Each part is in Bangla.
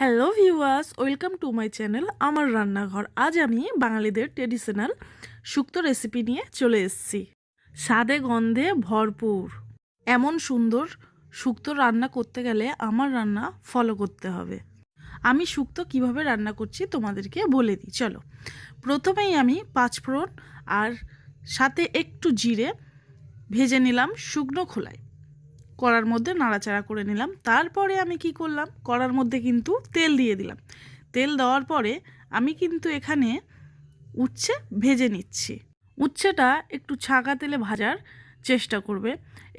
Hello viewers, welcome to my channel আমার রান্নাঘর। আজ আমি বাঙালিদের ট্রেডিশনাল শুক্তো রেসিপি নিয়ে চলে এসেছি। স্বাদে গন্ধে ভরপুর। এমন সুন্দর শুক্ত রান্না করতে গেলে আমার রান্না ফলো করতে হবে। আমি শুক্তো কীভাবে রান্না করছি তোমাদেরকে বলে দিই। চলো, প্রথমেই আমি পাঁচফোড়ন আর সাথে একটু জিরে ভেজে নিলাম শুকনো খোলায়। কড়ার মধ্যে নাড়াচাড়া করে নিলাম। তারপরে আমি কি করলাম? কড়ার মধ্যে কিন্তু তেল দিয়ে দিলাম। তেল দেওয়ার পরে আমি কিন্তু এখানে উচ্ছে ভেজে নিচ্ছি। উচ্ছেটা একটু ছাঁকা তেলে ভাজার চেষ্টা করবে।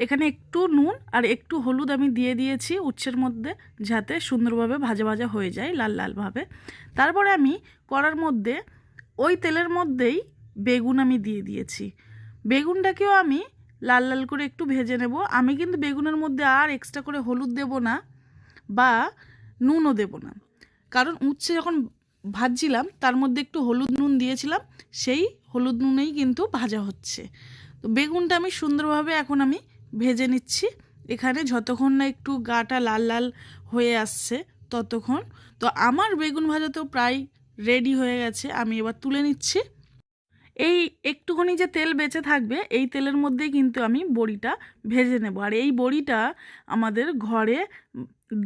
এখানে একটু নুন আর একটু হলুদ আমি দিয়ে দিয়েছি উচ্ছের মধ্যে যাতে সুন্দরভাবে ভাজা ভাজা হয়ে যায় লাল লালভাবে তারপরে আমি কড়ার মধ্যে ওই তেলের মধ্যেই বেগুন আমি দিয়ে দিয়েছি। বেগুনটাকেও আমি লাল লাল করে একটু ভেজে নেব। আমি কিন্তু বেগুনের মধ্যে আর এক্সট্রা করে হলুদ দেব না বা নুনও দেব না। কারণ উচ্ছে যখন ভাজছিলাম, তার মধ্যে একটু হলুদ নুন দিয়েছিলাম, সেই হলুদ নুনেই কিন্তু ভাজা হচ্ছে। তো বেগুনটা আমি সুন্দরভাবে এখন আমি ভেজে নিচ্ছি। এখানে যতক্ষণ না একটু গাটা লাল লাল হয়ে আসছে, ততক্ষণ। তো আমার বেগুন ভাজা তো প্রায় রেডি হয়ে গেছে। আমি এবার তুলে নিচ্ছি। এই একটুখানি যে তেল বেঁচে থাকবে, এই তেলের মধ্যেই কিন্তু আমি বড়িটা ভেজে নেব। আর এই বড়িটা আমাদের ঘরে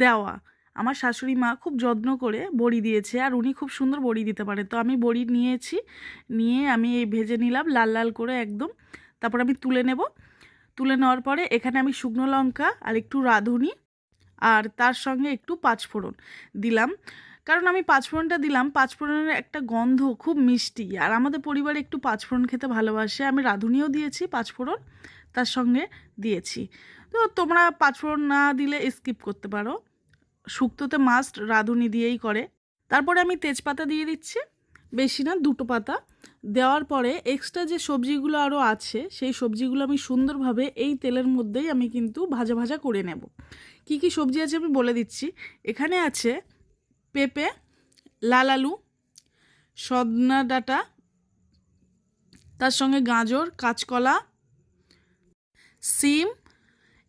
দেওয়া। আমার শাশুড়ি মা খুব যত্ন করে বড়ি দিয়েছে আর উনি খুব সুন্দর বড়ি দিতে পারে। তো আমি বড়ি নিয়েছি, নিয়ে আমি এই ভেজে নিলাম লাল লাল করে একদম। তারপর আমি তুলে নেব। তুলে নেওয়ার পরে এখানে আমি শুকনো লঙ্কা আর একটু রাঁধুনি আর তার সঙ্গে একটু পাঁচফোড়ন দিলাম। কারণ আমি পাঁচফোড়নটা দিলাম, পাঁচফোড়নের একটা গন্ধ খুব মিষ্টি। আর আমাদের পরিবারে একটু পাঁচফোড়ন খেতে ভালোবাসে। আমি রাঁধুনিও দিয়েছি পাঁচফোড়ন, তার সঙ্গে দিয়েছি। তো তোমরা পাঁচফোড়ন না দিলে স্কিপ করতে পারো। শুক্তোতে মাস্ট রাঁধুনি দিয়েই করে। তারপরে আমি তেজপাতা দিয়ে দিচ্ছি, বেশি না, দুটো পাতা। দেওয়ার পরে এক্সট্রা যে সবজিগুলো আরও আছে, সেই সবজিগুলো আমি সুন্দরভাবে এই তেলের মধ্যেই আমি কিন্তু ভাজা ভাজা করে নেব। কি কি সবজি আছে আমি বলে দিচ্ছি। এখানে আছে পেঁপে, লাল আলু, সদনা ডাঁটা, তার সঙ্গে গাজর, কাঁচকলা, সিম,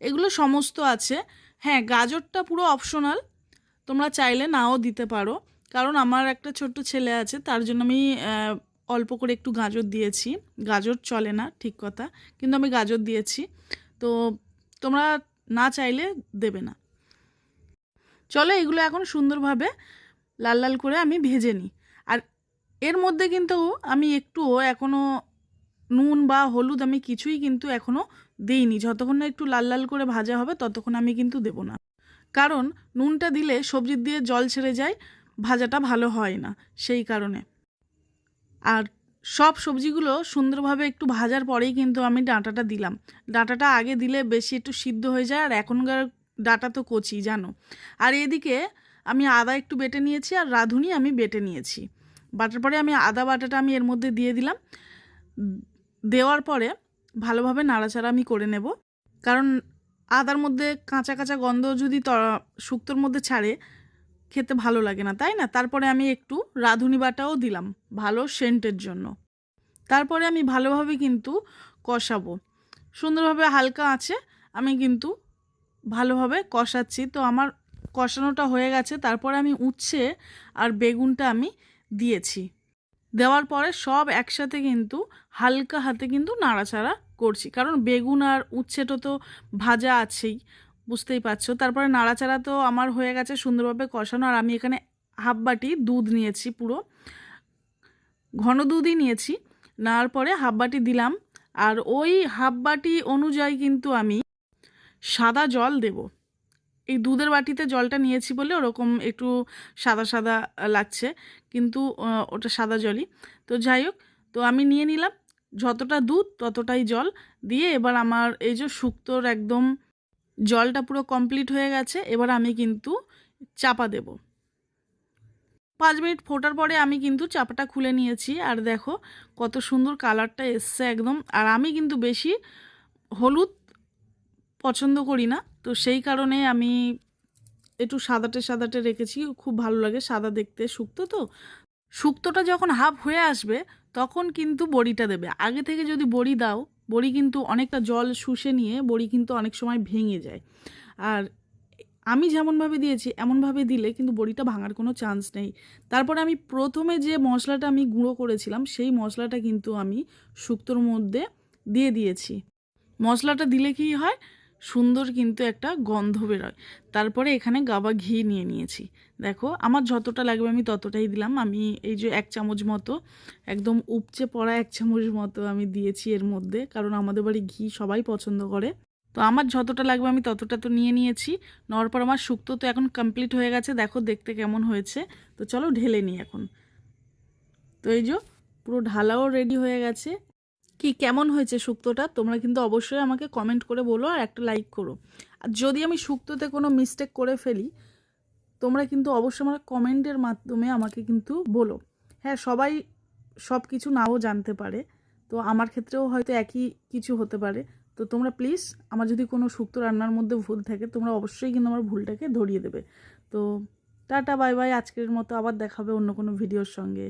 এগুলো সমস্ত আছে। হ্যাঁ গাজরটা পুরো অপশনাল তোমরা চাইলে নাও দিতে পারো। কারণ আমার একটা ছোট্ট ছেলে আছে, তার জন্য আমি অল্প করে একটু গাজর দিয়েছি। গাজর চলে না, ঠিক কথা, কিন্তু আমি গাজর দিয়েছি। তো তোমরা না চাইলে দেবে না। চলো এগুলো এখন সুন্দরভাবে লাল লাল করে আমি ভেজে নিই। আর এর মধ্যে কিন্তু আমি একটুও এখনও নুন বা হলুদ আমি কিছুই কিন্তু এখনও দিইনি। যতক্ষণ না একটু লাল লাল করে ভাজা হবে ততক্ষণ আমি কিন্তু দেবো না। কারণ নুনটা দিলে সবজির দিয়ে জল ছেড়ে যায়, ভাজাটা ভালো হয় না সেই কারণে। আর সব সবজিগুলো সুন্দরভাবে একটু ভাজার পরেই কিন্তু আমি ডাঁটাটা দিলাম। ডাঁটাটা আগে দিলে বেশি একটু সিদ্ধ হয়ে যায় আর এখনকার ডাঁটা তো কচি, জানো। আর এদিকে আমি আদা একটু বেটে নিয়েছি আর রাঁধুনি আমি বেটে নিয়েছি। বাটার পরে আমি আদা বাটাটা আমি এর মধ্যে দিয়ে দিলাম। দেওয়ার পরে ভালোভাবে নাড়াচাড়া আমি করে নেব। কারণ আদার মধ্যে কাঁচা কাঁচা গন্ধ যদি শুক্তোর মধ্যে ছাড়ে, খেতে ভালো লাগে না, তাই না? তারপরে আমি একটু রাঁধুনি বাটাও দিলাম ভালো সেন্টের জন্য। তারপরে আমি ভালোভাবে কিন্তু কষাবো। সুন্দরভাবে হালকা আছে আমি কিন্তু ভালোভাবে কষাচ্ছি। তো আমার কষানোটা হয়ে গেছে। তারপরে আমি উচ্ছে আর বেগুনটা আমি দিয়েছি। দেওয়ার পরে সব একসাথে কিন্তু হালকা হাতে কিন্তু নাড়াচাড়া করছি। কারণ বেগুন আর উচ্ছেটা তো ভাজা আছেই, বুঝতেই পারছ? তারপরে নাড়াচাড়া তো আমার হয়ে গেছে সুন্দরভাবে কষানো। আর আমি এখানে হাফ বাটি দুধ নিয়েছি পুরো। ঘন দুধই নিয়েছি। নেওয়ার পরে হাফ বাটি দিলাম। আর ওই হাফ বাটি অনুযায়ী কিন্তু আমি সাদা জল দেব। এই দুধের বাটিতে জলটা নিয়েছি বলে ওরকম একটু সাদা সাদা লাগছে, কিন্তু ওটা সাদা জলই। তো যাই হোক, তো আমি নিয়ে নিলাম, যতটা দুধ ততটাই জল দিয়ে এবার আমার এই যে শুক্তোর একদম জলটা পুরো কমপ্লিট হয়ে গেছে, এবার আমি কিন্তু চাপা দেব। পাঁচ মিনিট ফোটার পরে আমি কিন্তু চাপাটা খুলে নিয়েছি, আর দেখো কত সুন্দর কালারটা এসছে একদম। আর আমি কিন্তু বেশি হলুদ পছন্দ করি না। তো সেই কারণে আমি একটু সাদাটে সাদাটে রেখেছি। খুব ভালো লাগে সাদা দেখতে, শুক্তো তো। শুক্তোটা যখন হাফ হয়ে আসবে, তখন কিন্তু বড়িটা দেবে। আগে থেকে যদি বড়ি দাও, বড়ি কিন্তু অনেকটা জল শুষে নিয়ে বড়ি কিন্তু অনেক সময় ভেঙে যায়। আর আমি যেমনভাবে দিয়েছি, এমনভাবে দিলে কিন্তু বড়িটা ভাঙার কোনো চান্স নেই। তারপরে আমি প্রথমে যে মশলাটা আমি গুঁড়ো করেছিলাম, সেই মশলাটা কিন্তু আমি শুক্তোর মধ্যে দিয়ে দিয়েছি। মশলাটা দিলে কি হয়? সুন্দর কিন্তু একটা গন্ধ বেরোয়। তারপরে এখানে গাবা ঘি নিয়ে নিয়েছি। দেখো, আমার যতটা লাগবে আমি ততটাই দিলাম। আমি এই যে এক চামচ মতো, একদম উপচে পড়া এক চামচ মতো আমি দিয়েছি এর মধ্যে, কারণ আমাদের বাড়ি ঘি সবাই পছন্দ করে। তো আমার যতটা লাগবে আমি ততটা তো নিয়ে নিয়েছি। নেওয়ার পর আমার শুক্তো তো এখন কমপ্লিট হয়ে গেছে। দেখো, দেখতে কেমন হয়েছে। তো চলো ঢেলে নিই এখন। তো এই যে পুরো ঢালাও রেডি হয়ে গেছে। কি কেমন হয়েছে শুক্তোটা, তোমরা কিন্তু অবশ্যই আমাকে কমেন্ট করে বলো আর একটা লাইক করো। আর যদি আমি শুক্তোতে কোনো মিস্টেক করে ফেলি, তোমরা কিন্তু অবশ্যই আমার কমেন্টের মাধ্যমে আমাকে কিন্তু বলো। হ্যাঁ সবাই সব কিছু নাও জানতে পারে, তো আমার ক্ষেত্রেও হয়তো একই কিছু হতে পারে। তো তোমরা প্লিজ আমার যদি কোনো শুক্তো রান্নার মধ্যে ভুল থাকে, তোমরা অবশ্যই কিন্তু আমার ভুলটাকে ধরিয়ে দেবে। তো টাটা বাই বাই আজকের মতো আবার দেখাবে অন্য কোনো ভিডিওর সঙ্গে।